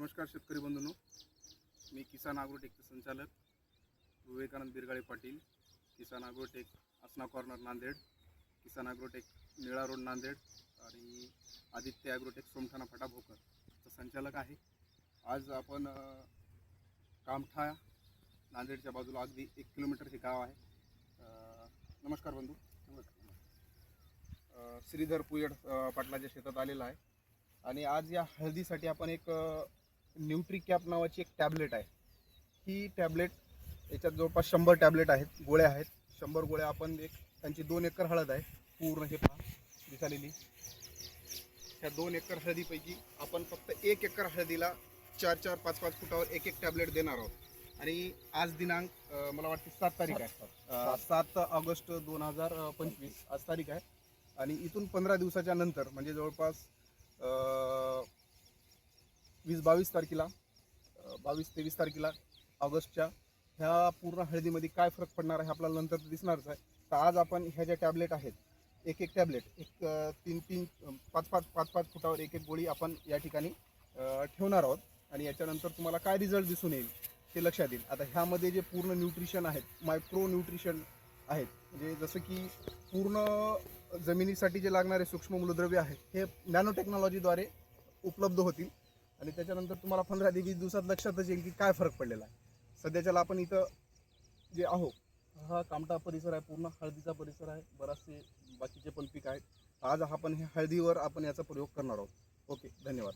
नमस्कार शेतकरी बंधूंनो. मी किसान आग्रोटेकचे संचालक विवेकानंद बिरगाळे पाटील किसान आग्रोटेक असना कॉर्नर नांदेड किसान आग्रोटेक निळा रोड नांदेड आणि आदित्य ॲग्रोटेक सोमठाणा फटा भोकरचा संचालक आहे. आज आपण कामठा नांदेडच्या बाजूला अगदी एक किलोमीटर हे गाव आहे. नमस्कार बंधू. नमस्कार श्रीधर पुयड पाटलाच्या शेतात आलेला आहे. आणि आज या हळदीसाठी आपण एक न्यूट्री कॅप नावाची एक टॅबलेट आहे. ही टॅबलेट याच्यात जवळपास शंभर टॅबलेट आहेत गोळ्या आहेत. शंभर गोळ्या आपण एक त्यांची दोन एकर हळद आहे पूर्ण हे पहा दिसालेली. ह्या दोन एकर हळदीपैकी आपण फक्त एक एकर हळदीला चार चार पाच पाच फुटावर एक एक टॅबलेट देणार आहोत. आणि आज दिनांक मला वाटते सात तारीख आहे. सात ऑगस्ट दोन हजार पंचवीस आज तारीख आहे. आणि इथून पंधरा दिवसाच्या नंतर म्हणजे जवळपास वीस बावीस तारखेला बावीस तेवीस तारखेला ऑगस्टच्या ह्या पूर्ण हळदीमध्ये काय फरक पडणार आहे आपल्याला नंतर दिसणारच आहे. तर आज आपण ह्या ज्या टॅबलेट आहेत एक एक टॅबलेट एक तीन तीन पाच पाच पाच पाच फुटावर एक एक गोळी आपण या ठिकाणी ठेवणार आहोत. आणि याच्यानंतर तुम्हाला काय रिझल्ट दिसून येईल ते लक्षात येईल. आता ह्यामध्ये जे पूर्ण न्यूट्रिशन आहेत मायक्रो न्यूट्रिशन आहेत म्हणजे जसं की पूर्ण जमिनीसाठी जे लागणारे सूक्ष्म मूलद्रव्य आहेत हे नॅनो टेक्नॉलॉजीद्वारे उपलब्ध होतील. आणि त्याच्यानंतर तुम्हाला पंधरा ते वीस दिवसात लक्षातच येईल की काय फरक पडलेला आहे. सध्याच्याला आपण इथं जे आहो हा कामटा परिसर आहे पूर्ण हळदीचा परिसर आहे बराचसे बाकीचे पण पीक आहेत. आज आपण हे हळदीवर आपण याचा प्रयोग करणार आहोत. ओके धन्यवाद.